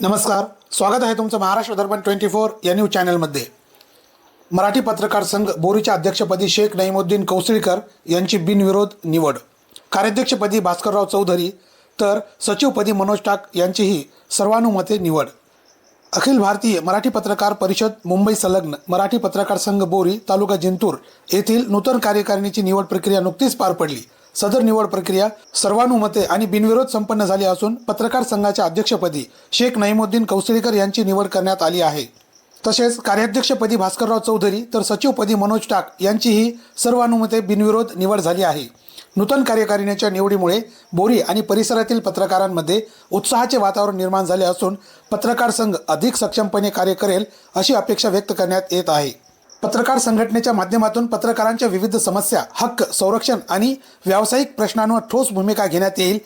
नमस्कार. स्वागत आहे तुमचं महाराष्ट्र दर्पण ट्वेंटी फोर या न्यूज चॅनलमध्ये मराठी पत्रकार संघ बोरीच्या अध्यक्षपदी शेख नईमुद्दीन कौसळीकर यांची बिनविरोध निवड. कार्याध्यक्षपदी भास्करराव चौधरी तर सचिवपदी मनोज टाक यांचीही सर्वानुमते निवड. अखिल भारतीय मराठी पत्रकार परिषद मुंबई संलग्न मराठी पत्रकार संघ बोरी तालुका जिंतूर येथील नूतन कार्यकारिणीची निवड प्रक्रिया नुकतीच पार पडली. सदर निवड प्रक्रिया सर्वानुमते आणि बिनविरोध संपन्न झाली असून पत्रकार संघाच्या अध्यक्षपदी शेख नईमुद्दीन कौसळीकर यांची निवड करण्यात आली आहे. तसेच कार्याध्यक्षपदी भास्करराव चौधरी तर सचिवपदी मनोज टाक यांचीही सर्वानुमते बिनविरोध निवड झाली आहे. नूतन कार्यकारिणीच्या निवडीमुळे बोरी आणि परिसरातील पत्रकारांमध्ये उत्साहाचे वातावरण निर्माण झाले असून पत्रकार संघ अधिक सक्षमपणे कार्य करेल अशी अपेक्षा व्यक्त करण्यात येत आहे. पत्रकार संघटनेच्या माध्यमातून पत्रकारांच्या विविध समस्या हक्क संरक्षण आणि व्यावसायिक प्रश्नांवर ठोस भूमिका घेण्यात येईल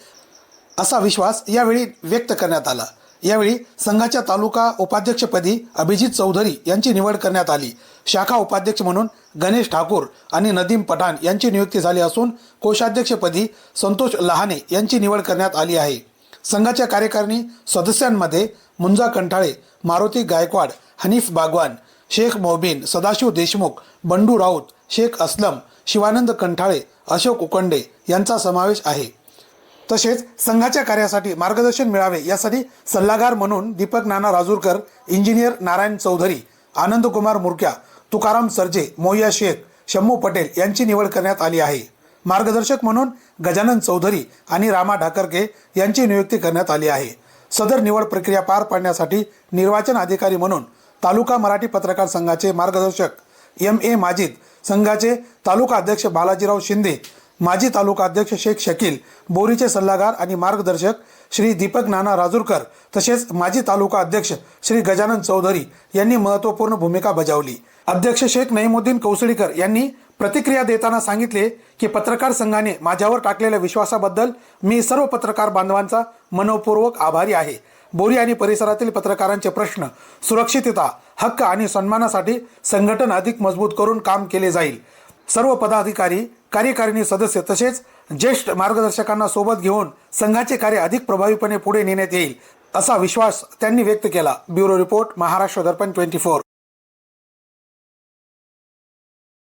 असा विश्वास यावेळी व्यक्त करण्यात आला. यावेळी संघाच्या तालुका उपाध्यक्षपदी अभिजित चौधरी यांची निवड करण्यात आली. शाखा उपाध्यक्ष म्हणून गणेश ठाकूर आणि नदीम पठाण यांची नियुक्ती झाली असून कोषाध्यक्षपदी संतोष लहाने यांची निवड करण्यात आली आहे. संघाच्या कार्यकारिणी सदस्यांमध्ये मुंजा कंठाळे मारुती गायकवाड हनीफ बागवान शेख मोबीन सदाशिव देशमुख बंडू राऊत शेख असलम शिवानंद कंठाळे अशोक उकंडे यांचा समावेश आहे. तसेच संघाच्या कार्यासाठी मार्गदर्शन मिळावे यासाठी सल्लागार म्हणून दीपक नाना राजूरकर इंजिनियर नारायण चौधरी आनंदकुमार मुरक्या तुकाराम सरजे मोया शेख शम्मू पटेल यांची निवड करण्यात आली आहे. मार्गदर्शक म्हणून गजानन चौधरी आणि रामा ढाकरके यांची नियुक्ती करण्यात आली आहे. सदर निवड प्रक्रिया पार पाडण्यासाठी निर्वाचन अधिकारी म्हणून तालुका मराठी पत्रकार संघाचे मार्गदर्शक एम ए माजिद संघाचे तालुका अध्यक्ष बालाजीराव शिंदे माजी तालुका अध्यक्ष शेख शकील बोरीचे सल्लागार आणि मार्गदर्शक श्री दीपक नाना राजूरकर तसेच माजी तालुका अध्यक्ष श्री गजानन चौधरी यांनी महत्त्वपूर्ण भूमिका बजावली. अध्यक्ष शेख नईमुद्दीन कौसळीकर यांनी प्रतिक्रिया देताना सांगितले की पत्रकार संघाने माझ्यावर टाकलेल्या विश्वासाबद्दल मी सर्व पत्रकार बांधवांचा मनपूर्वक आभारी आहे. बोरी आणि परिसरातील पत्रकारांचे प्रश्न सुरक्षितता हक्क आणि सन्मानासाठी संघटन अधिक मजबूत करून काम केले जाईल. सर्व पदाधिकारी कार्यकारिणी सदस्य तसेच ज्येष्ठ मार्गदर्शकांना सोबत घेऊन संघाचे कार्य अधिक प्रभावीपणे पुढे नेण्यात येईल असा विश्वास त्यांनी व्यक्त केला. Bureau report Maharashtra Darpan twenty four.